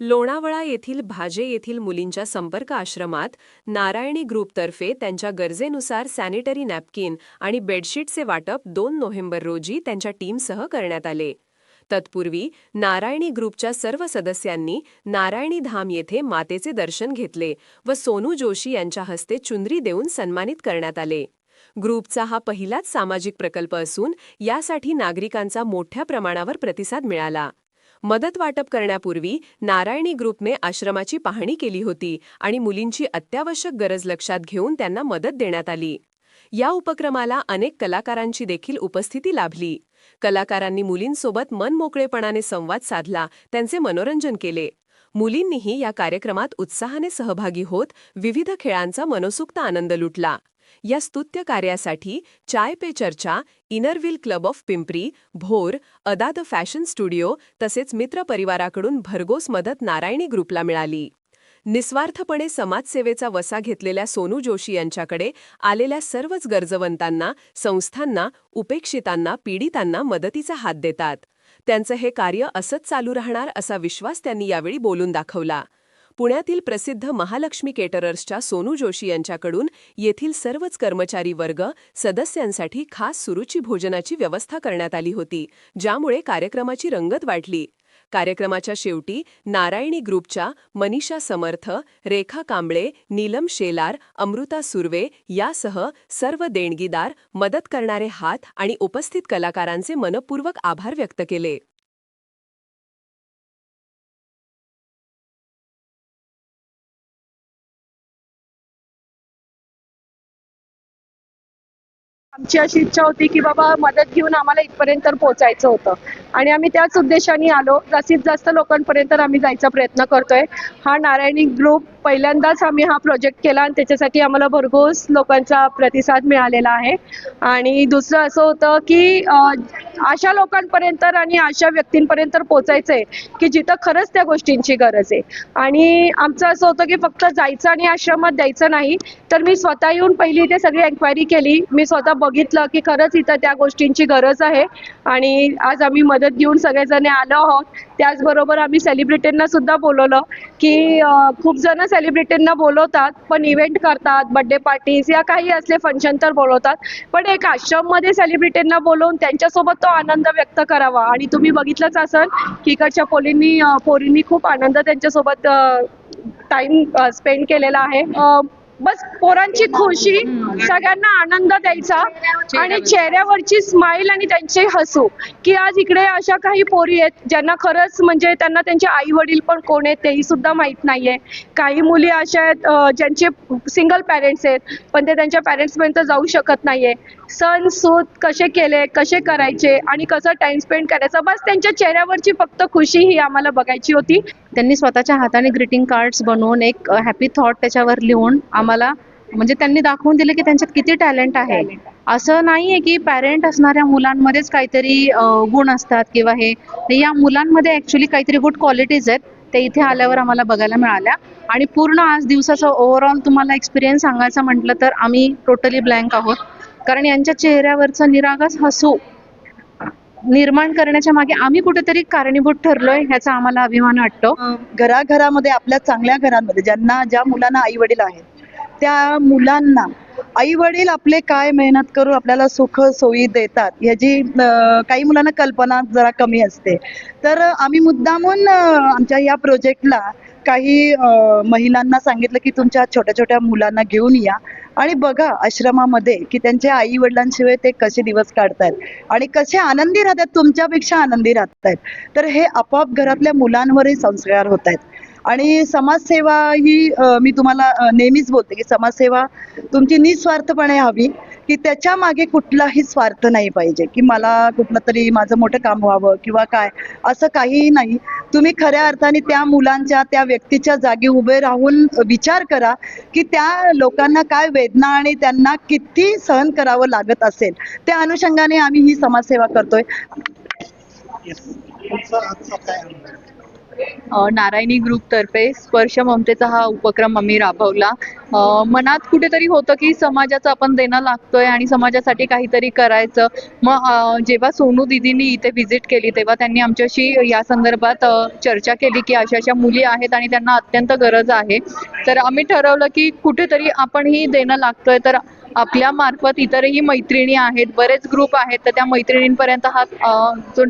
लोणावळा येथील भाजे येथील मुलींच्या संपर्क आश्रमात नारायणी ग्रुपतर्फे त्यांच्या गरजेनुसार सॅनिटरी नॅपकिन आणि बेडशीटचे वाटप दोन नोव्हेंबर रोजी त्यांच्या टीमसह करण्यात आले. तत्पूर्वी नारायणी ग्रुपच्या सर्व सदस्यांनी नारायणी धाम येथे मातेचे दर्शन घेतले व सोनू जोशी यांच्या हस्ते चुंदरी देऊन सन्मानित करण्यात आले. ग्रुपचा हा पहिलाच सामाजिक प्रकल्प असून यासाठी नागरिकांचा मोठ्या प्रमाणावर प्रतिसाद मिळाला. मदत वाटप करण्यापूर्वी नारायणी ग्रुपने आश्रमाची पाहणी केली होती आणि मुलींची अत्यावश्यक गरज लक्षात घेऊन त्यांना मदत देण्यात आली. या उपक्रमाला अनेक कलाकारांची देखील उपस्थिती लाभली. कलाकारांनी मुलींसोबत मनमोकळेपणाने संवाद साधला त्यांचे मनोरंजन केले. मुलींनीही या कार्यक्रमात उत्साहाने सहभागी होत विविध खेळांचा मनोसुक्त आनंद लुटला. या स्तुत्य कार्यासाठी चाय पे चर्चा Inner Wheel club of Pimpri Bhor Ada the fashion studio तसेच मित्रपरिवाराकडून भरघोस मदत नारायणी ग्रुपला मिळाली. निस्वार्थपणे समाजसेवेचा वसा घेतलेल्या सोनू जोशी यांच्याकडे आलेल्या सर्वच गरजवंतांना संस्थांना उपेक्षितांना पीडितांना मदतीचा हात देतात. त्यांचं हे कार्य असंच चालू राहणार असा विश्वास त्यांनी यावेळी बोलून दाखवला. पुण्यातील प्रसिद्ध महालक्ष्मी केटरर्सच्या सोनू जोशी यांच्याकडून येथील सर्वच कर्मचारी वर्ग सदस्यांसाठी खास सुरुची भोजनाची व्यवस्था करण्यात आली होती ज्यामुळे कार्यक्रमाची रंगत वाढली. कार्यक्रमाच्या शेवटी नारायणी ग्रुपच्या मनीषा समर्थ रेखा कांबळे नीलम शेलार अमृता सुर्वे यासह सर्व देणगीदार मदत करणारे हात आणि उपस्थित कलाकारांचे मनपूर्वक आभार व्यक्त केले. आमची अशी इच्छा होती की बाबा मदत घेऊन आम्हाला इथपर्यंत पोहोचायचं होतं. आणि आम्ही त्याच उद्देशाने आलो. जास्तीत जास्त लोकांपर्यंत आम्ही जायचा प्रयत्न करतोय. हा नारायणी ग्रुप पहिल्यांदाच आम्ही हा प्रोजेक्ट केला आणि त्याच्यासाठी आम्हाला भरघोस लोकांचा प्रतिसाद मिळालेला आहे. आणि दुसरं असं होतं की अशा लोकांपर्यंत आणि अशा व्यक्तींपर्यंत पोचायचं आहे की जिथं खरंच त्या गोष्टींची गरज आहे. आणि आमचं असं होतं की फक्त जायचं आणि आश्रमात द्यायचं नाही तर मी स्वतः येऊन पहिली इथे सगळी एन्क्वायरी केली. मी स्वतः बघितलं की खरंच इथं त्या गोष्टींची गरज आहे. आणि आज आम्ही मदत घेऊन सगळेजण आलो आहोत. त्याचबरोबर आम्ही सेलिब्रिटींना सुद्धा बोलवलं की खूप जण सेलिब्रिटींना बोलवतात पण इव्हेंट करतात बर्थडे पार्टीज या काही असले फंक्शन तर बोलवतात. पण एक आश्रममध्ये सेलिब्रिटींना बोलवून त्यांच्यासोबत तो आनंद व्यक्त करावा. आणि तुम्ही बघितलंच असाल की इकडच्या पोलींनी पोरींनी खूप आनंद त्यांच्यासोबत टाइम स्पेंड केलेला आहे. बस पोरांची खुशी सगळ्यांना आनंद द्यायचा आणि चेहऱ्यावरची स्माइल आणि त्यांचे हसू. की आज इकडे अशा काही पोरी आहेत ज्यांना खरंच म्हणजे त्यांना त्यांचे आई वडील पण कोण आहेत तेही सुद्धा माहीत नाहीये. काही मुली अशा आहेत ज्यांचे सिंगल पॅरेंट्स आहेत पण ते त्यांच्या पॅरेंट्स पर्यंत जाऊ शकत नाहीये. सण सूद कसे केले कसे करायचे आणि कसं टाइम स्पेंड करायचा बस त्यांच्या चेहऱ्यावरची फक्त खुशी ही आम्हाला बघायची होती. त्यांनी स्वतःच्या हाताने ग्रीटिंग कार्ड्स बनवून एक हॅपी थॉट त्याच्यावर लिहून आम्हाला म्हणजे त्यांनी दाखवून दिलं की त्यांच्यात किती टॅलेंट आहे. असं नाहीये की पॅरेंट असणाऱ्या मुलांमध्येच काहीतरी गुण असतात किंवा हे. या मुलांमध्ये ऍक्च्युली काहीतरी गुड क्वालिटीज आहेत ते इथे आल्यावर आम्हाला बघायला मिळाल्या. आणि पूर्ण आज दिवसाचा ओव्हरऑल तुम्हाला एक्सपिरियन्स सांगायचं म्हटलं तर आम्ही टोटली ब्लँक आहोत. कारण यांच्या चेहऱ्यावरचं निरागस हसू निर्माण करण्याच्या मागे आम्ही कुठेतरी कारणीभूत ठरलोय ह्याचा आम्हाला अभिमान वाटतो. घराघरामध्ये आपल्या चांगल्या घरांमध्ये ज्यांना ज्या मुलांना आई वडील आहेत त्या मुलांना आई वडील आपले काय मेहनत करून आपल्याला सुख सोयी देतात ह्याची काही मुलांना कल्पना जरा कमी असते. तर आम्ही मुद्दामून आमच्या या प्रोजेक्टला काही महिलांना सांगितलं की तुमच्या छोट्या छोट्या मुलांना घेऊन या आणि बघा आश्रमामध्ये की त्यांच्या आई वडिलांशिवाय ते कसे दिवस काढतायत आणि कसे आनंदी राहतात तुमच्यापेक्षा आनंदी राहतात तर हे आपोआप घरातल्या मुलांवरही संस्कार होत आहेत आणि समाजसेवा ही मी तुम्हाला नेहमीच बोलते की समाजसेवा तुमची निस्वार्थपणे हवी की त्याच्यामागे कुठलाही स्वार्थ नाही पाहिजे की मला कुठलं तरी माझं मोठं काम व्हावं किंवा काय असं काहीही नाही. तुम्ही खऱ्या अर्थाने त्या मुलांच्या त्या व्यक्तीच्या जागी उभे राहून विचार करा की त्या लोकांना काय वेदना आणि त्यांना किती सहन करावं लागत असेल त्या अनुषंगाने आम्ही ही समाजसेवा करतोय. नारायणी ग्रुपतर्फे स्पर्श ममतेचा हा उपक्रम आम्ही राबवला. मनात कुठेतरी होतं की समाजाचं आपण देणं लागतोय आणि समाजासाठी काहीतरी करायचं. मग जेव्हा सोनू दिदींनी इथे व्हिजिट केली तेव्हा त्यांनी आमच्याशी या संदर्भात चर्चा केली की अशा अशा मुली आहेत आणि त्यांना अत्यंत गरज आहे. तर आम्ही ठरवलं की कुठेतरी आपण ही देणं लागतोय. तर आपल्या मार्फत इतरही मैत्रिणी आहेत बरेच ग्रुप आहेत तर त्या मैत्रिणींपर्यंत हा जो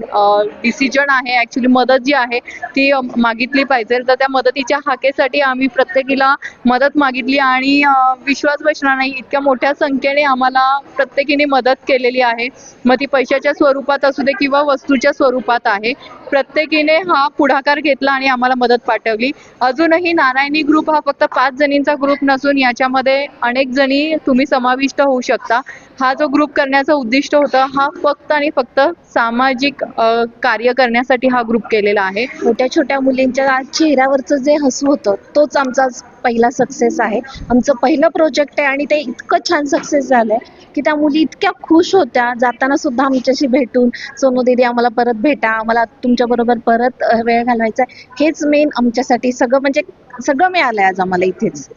डिसिजन आहे ऍक्च्युली मदत जी आहे ती मागितली पाहिजे. तर त्या मदतीच्या हाकेसाठी आम्ही प्रत्येकीला मदत मागितली आणि विश्वास बसणार नाही. इतक्या मोठ्या संख्येने आम्हाला प्रत्येकीने मदत केलेली आहे. मग ती पैशाच्या स्वरूपात असू दे किंवा वस्तूच्या स्वरूपात आहे. प्रत्येकीने हा पुढाकार घेतला आणि आम्हाला मदत पाठवली. अजूनही नारायणी ग्रुप हा फक्त पाच जणींचा ग्रुप नसून याच्यामध्ये अनेक जणी तुम्ही समाविष्ट होऊ शकता. हा जो ग्रुप करण्याचं उद्दिष्ट होतं हा फक्त आणि फक्त सामाजिक कार्य करण्यासाठी हा ग्रुप केलेला आहे. छोट्या छोट्या मुलींच्या चेहऱ्यावरचं जे हसू होतं तोच आमचा पहिला सक्सेस आहे. आमचं पहिलं प्रोजेक्ट आहे आणि ते इतकं छान सक्सेस झालंय की त्या मुली इतक्या खुश होत्या. जाताना सुद्धा आमच्याशी भेटून सोनू दीदी आम्हाला परत भेटा आम्हाला तुमच्या बरोबर परत वेळ घालवायचा हेच मेन आमच्यासाठी सगळं म्हणजे सगळं मिळालंय आज आम्हाला इथेच.